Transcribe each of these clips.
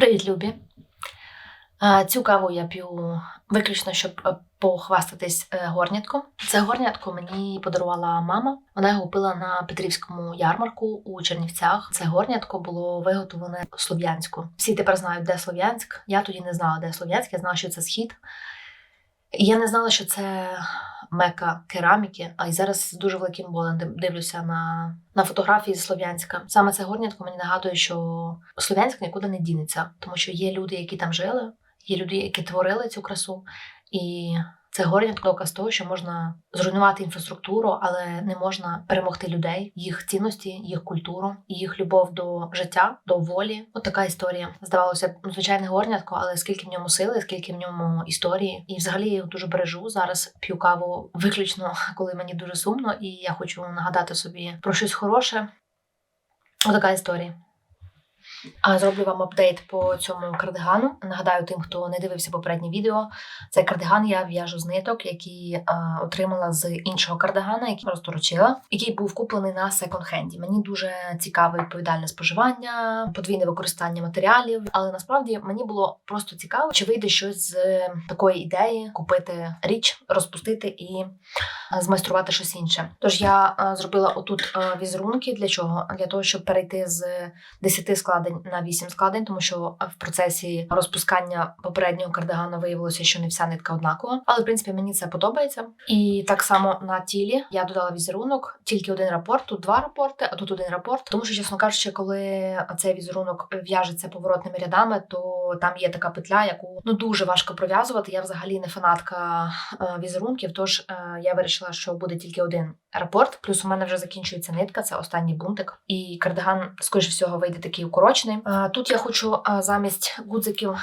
Привіт, Любі. Цю каву я п'ю виключно, щоб е, похвастатись е, горнятком. Це горнятко мені подарувала мама. Вона його купила на Петрівському ярмарку у Чернівцях. Це горнятко було виготовлене в Слов'янську. Всі тепер знають, де Слов'янськ. Я тоді не знала, де Слов'янськ, я знала, що це схід. Я не знала, що це мека кераміки, а й зараз з дуже великим болем дивлюся на, на фотографії з Слов'янська. Саме це горнятко мені нагадує, що Слов'янськ нікуди не дінеться, тому що є люди, які там жили, є люди, які творили цю красу, і це горнятко доказ того, що можна зруйнувати інфраструктуру, але не можна перемогти людей, їх цінності, їх культуру, їх любов до життя, до волі. От така історія. Здавалося б, звичайне горнятко, але скільки в ньому сили, скільки в ньому історії. І взагалі я його дуже бережу. Зараз п'ю каву виключно, коли мені дуже сумно, і я хочу нагадати собі про щось хороше. Отака історія. Зроблю вам апдейт по цьому кардигану. Нагадаю тим, хто не дивився попереднє відео. Цей кардиган я в'яжу з ниток, які отримала з іншого кардигана, який просто ручила, який був куплений на секонд-хенді. Мені дуже цікаве відповідальне споживання, подвійне використання матеріалів. Але насправді мені було просто цікаво, чи вийде щось з такої ідеї купити річ, розпустити і змайструвати щось інше. Тож я е, зробила отут е, візерунки. Для чого? Для того, щоб перейти з 10 складень на 8 складень, тому що в процесі розпускання попереднього кардигана виявилося, що не вся нитка однакова. Але в принципі мені це подобається. І так само на тілі я додала візерунок, тільки один рапорт, тут два рапорти, а тут один рапорт. Тому що, чесно кажучи, коли цей візерунок в'яжеться поворотними рядами, то там є така петля, яку ну дуже важко пров'язувати. Я взагалі не фанатка е, візерунків, тож е, я вирішила, що буде тільки один рапорт. Плюс у мене вже закінчується нитка, це останній бунтик. І кардиган, скоріш всього, вийде такий укорочений. Тут я хочу замість гудзиків,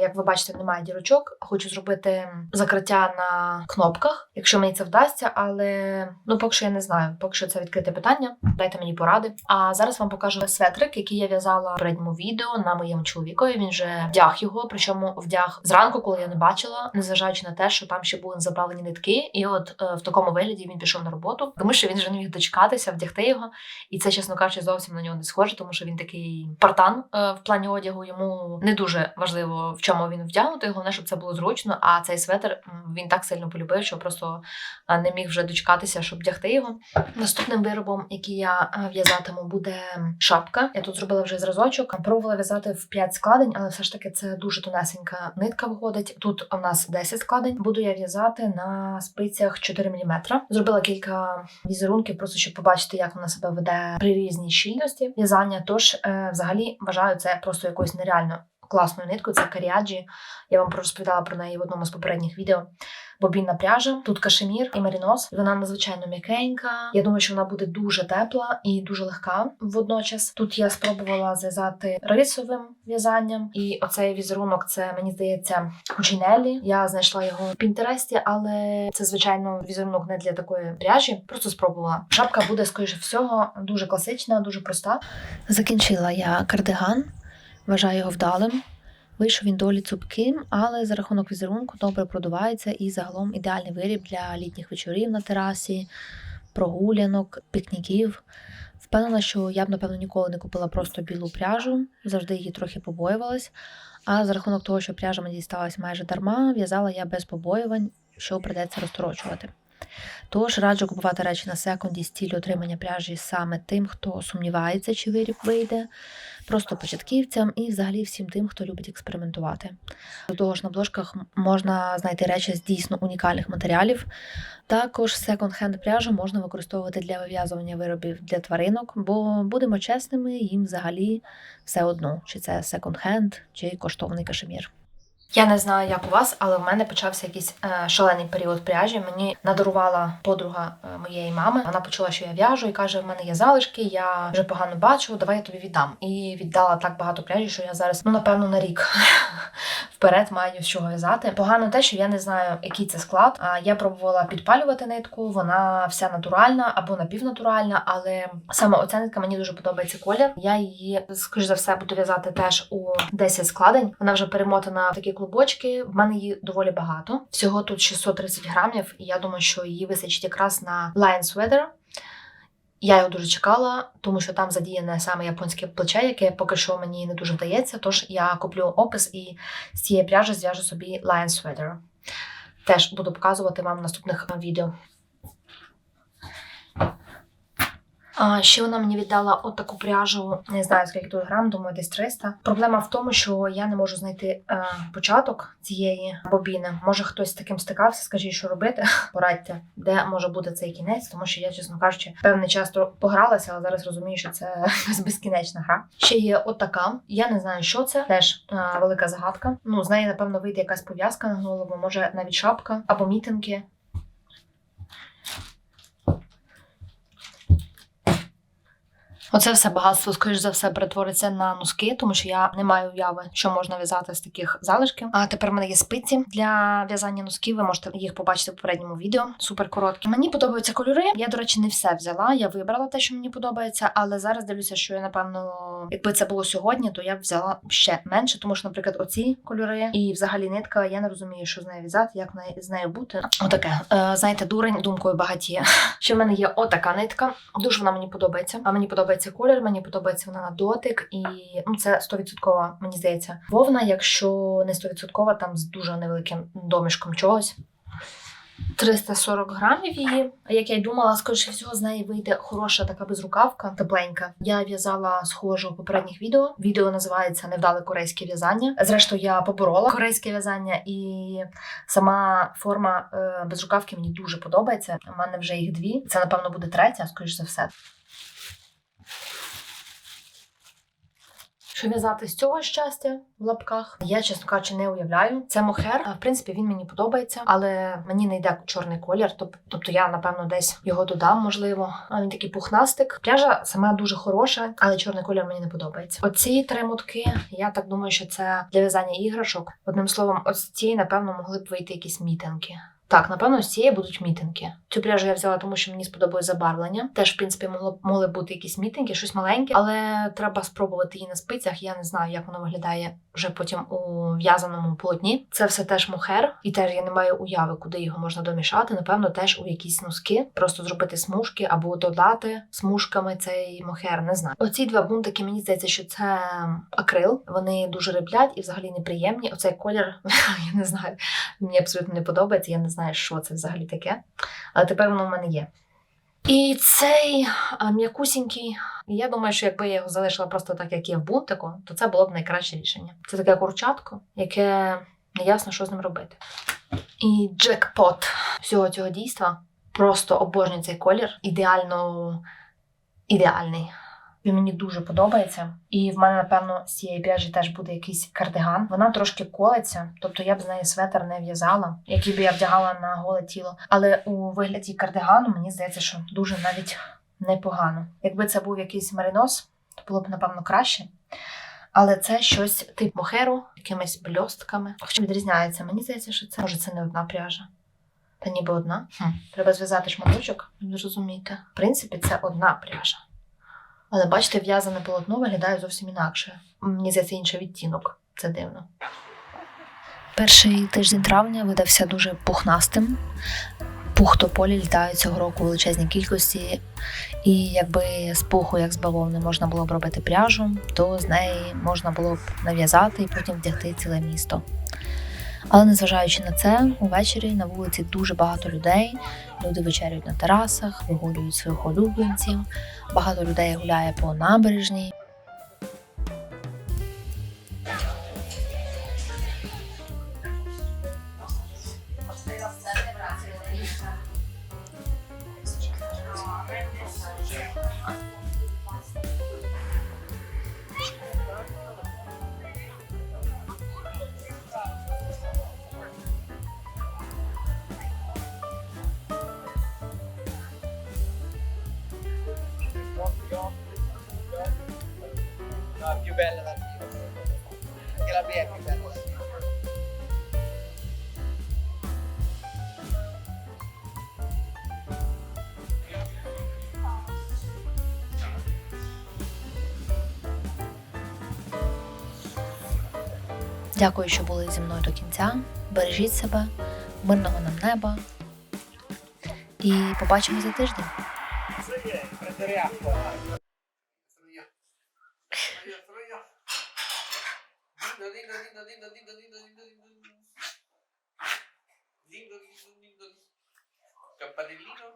як ви бачите, немає дірочок. Хочу зробити закриття на кнопках, якщо мені це вдасться, але ну поки що я не знаю. Поки що це відкрите питання. Дайте мені поради. А зараз вам покажу светрик, який я в'язала передньому відео на моєму чоловікові. Він вже вдяг його, причому вдяг зранку, коли я не бачила, незважаючи на те, що там ще були заправлені нитки, і от е, в такому вигляді він пішов на роботу, тому що він вже не міг дочекатися, вдягти його. І це, чесно кажучи, зовсім на нього не схоже, тому що він такий партан е, в плані одягу. Йому не дуже важливо, в чому він вдягнутий. Головне, щоб це було зручно. А цей светр він так сильно полюбив, що просто е, не міг вже дочекатися, щоб вдягти його. Наступним виробом, який я е, в'язатиму, буде шапка. Я тут зробила вже зразочок. Пробувала в'язати в 5 складень, але все ж таки це дуже тонесенька нитка виходить. Тут у нас 10 складень. Буду я в'язати на спицях 4 мм. Зробила кілька візерунків, просто щоб побачити, як вона себе веде при різній щільності в'язання. Тож, е, взагалі, вважаю це просто якоюсь нереально класною ниткою. Це каріаджі. Я вам розповідала про неї в одному з попередніх відео. Бобінна пряжа, тут кашемір і мерінос. Вона надзвичайно м'якенька. Я думаю, що вона буде дуже тепла і дуже легка водночас. Тут я спробувала зв'язати рисовим в'язанням, і оцей візерунок це мені здається Кучинелі. Я знайшла його в Пінтересті, але це звичайно візерунок не для такої пряжі. Просто спробувала. Шапка буде, скоріше всього, дуже класична, дуже проста. Закінчила я кардиган, вважаю його вдалим. Вийшов він долі цупким, але за рахунок візерунку добре продувається і загалом ідеальний виріб для літніх вечорів на терасі, прогулянок, пікніків. Впевнена, що я б, напевно, ніколи не купила просто білу пряжу, завжди її трохи побоювалась. А за рахунок того, що пряжа мені дісталась майже дарма, в'язала я без побоювань, що придеться розторочувати. Тож раджу купувати речі на секунді з цілі отримання пряжі саме тим, хто сумнівається, чи виріб вийде, просто початківцям і взагалі всім тим, хто любить експериментувати. До того ж, на обложках можна знайти речі з дійсно унікальних матеріалів. Також секонд-хенд пряжу можна використовувати для вив'язування виробів для тваринок, бо будемо чесними, їм взагалі все одно, чи це секонд-хенд, чи коштовний кашемір. Я не знаю, як у вас, але в мене почався якийсь е, шалений період пряжі. Мені надарувала подруга е, моєї мами. Вона почула, що я в'яжу, і каже: в мене є залишки, я вже погано бачу, давай я тобі віддам. І віддала так багато пряжі, що я зараз, ну напевно, на рік вперед маю з чого в'язати. Погано те, що я не знаю, який це склад. А я пробувала підпалювати нитку, вона вся натуральна або напівнатуральна, але саме оця нитка мені дуже подобається колір. Я її, скоріш за все, буду в'язати теж у 10 складень. Вона вже перемотана в такі клубочки. В мене її доволі багато. Всього тут 630 грамів, і я думаю, що її вистачить якраз на Lion Sweater. Я його дуже чекала, тому що там задіяне саме японське плече, яке поки що мені не дуже вдається. Тож я куплю опис і з цієї пряжі зв'яжу собі Lion Sweater. Теж буду показувати вам в наступних е, відео. А, ще вона мені віддала от таку пряжу, не знаю скільки тут грам, думаю, десь 300. Проблема в тому, що я не можу знайти е, початок цієї бобіни. Може хтось з таким стикався, скажіть, що робити. Порадьте, де може бути цей кінець, тому що я, чесно кажучи, певний час погралася, але зараз розумію, що це безкінечна гра. Ще є от така. Я не знаю, що це. Теж е, велика загадка. Ну, з неї, напевно, вийде якась пов'язка на голову, може навіть шапка або мітинки. Оце все багатство, скоріш за все, перетвориться на носки, тому що я не маю уяви, що можна в'язати з таких залишків. А тепер в мене є спиці для в'язання носків. Ви можете їх побачити в попередньому відео. Супер короткі. Мені подобаються кольори. Я, до речі, не все взяла. Я вибрала те, що мені подобається, але зараз дивлюся, що я напевно, якби це було сьогодні, то я б взяла ще менше, тому що, наприклад, оці кольори і взагалі нитка, я не розумію, що з нею в'язати, як з нею бути. Отаке. Е, знаєте, дурень думкою багатіє. Ще в мене є отака нитка. Дуже вона мені подобається. А мені подобається колір, мені подобається вона на дотик, і ну це 100% мені здається. Вовна, якщо не 100%, там з дуже невеликим домішком чогось. 340 грамів її. Як я й думала, скоріше всього, з неї вийде хороша така безрукавка, тепленька. Я в'язала схожу в попередніх відео. Відео називається Невдале корейське в'язання. Зрештою, я поборола корейське в'язання, і сама форма е, безрукавки мені дуже подобається. У мене вже їх дві. Це, напевно, буде третя, скоріш за все. Що в'язати з цього щастя в лапках? Я, чесно кажучи, не уявляю. Це мохер. В принципі, він мені подобається, але мені не йде чорний колір. Тобто я, напевно, десь його додам, можливо. Він такий пухнастик. Пряжа сама дуже хороша, але чорний колір мені не подобається. Оці три мотки, я так думаю, що це для в'язання іграшок. Одним словом, ось цієї, напевно, могли б вийти якісь мітинги. Так, напевно, з цієї будуть мітинги. Цю пряжу я взяла, тому що мені сподобалось забарвлення. Теж, в принципі, могло могли бути якісь мітинги, щось маленьке, але треба спробувати її на спицях. Я не знаю, як воно виглядає вже потім у в'язаному полотні. Це все теж мохер, і теж я не маю уяви, куди його можна домішати. Напевно, теж у якісь носки, просто зробити смужки або додати смужками цей мохер. Не знаю. Оці два бунтики, мені здається, що це акрил. Вони дуже риблять і взагалі неприємні. Оцей колір, я не знаю, мені абсолютно не подобається. Я не знаю, що це взагалі таке. Але тепер воно в мене є. І цей м'якусінький, я думаю, що якби я його залишила просто так, як є в бунтику, то це було б найкраще рішення. Це таке курчатко, яке не ясно, що з ним робити. І джекпот всього цього дійства. Просто обожнюю цей колір. Ідеально ідеальний. Він мені дуже подобається. І в мене, напевно, з цієї пряжі теж буде якийсь кардиган. Вона трошки колеться, тобто я б з неї светр не в'язала, який би я вдягала на голе тіло. Але у вигляді кардигану мені здається, що дуже навіть непогано. Якби це був якийсь меринос, то було б, напевно, краще. Але це щось типу мохеру, якимись бльостками. Хоча відрізняється, мені здається, що це може це не одна пряжа. Та ніби одна. Хм. Треба зв'язати шматочок, щоб зрозуміти. В принципі, це одна пряжа. Але бачите, в'язане полотно виглядає зовсім інакше. Мені здається, інший відтінок. Це дивно. Перший тиждень травня видався дуже пухнастим. Пух тополі літають цього року у величезній кількості, і якби з пуху, як з бавовни, можна було б робити пряжу, то з неї можна було б нав'язати і потім вдягти ціле місто. Але незважаючи на це, увечері на вулиці дуже багато людей. Люди вечеряють на терасах, вигулюють своїх улюбленців. Багато людей гуляє по набережній. Дякую, що були зі мною до кінця. Бережіть себе, мирного нам неба. І побачимо за тиждень. Campanellino.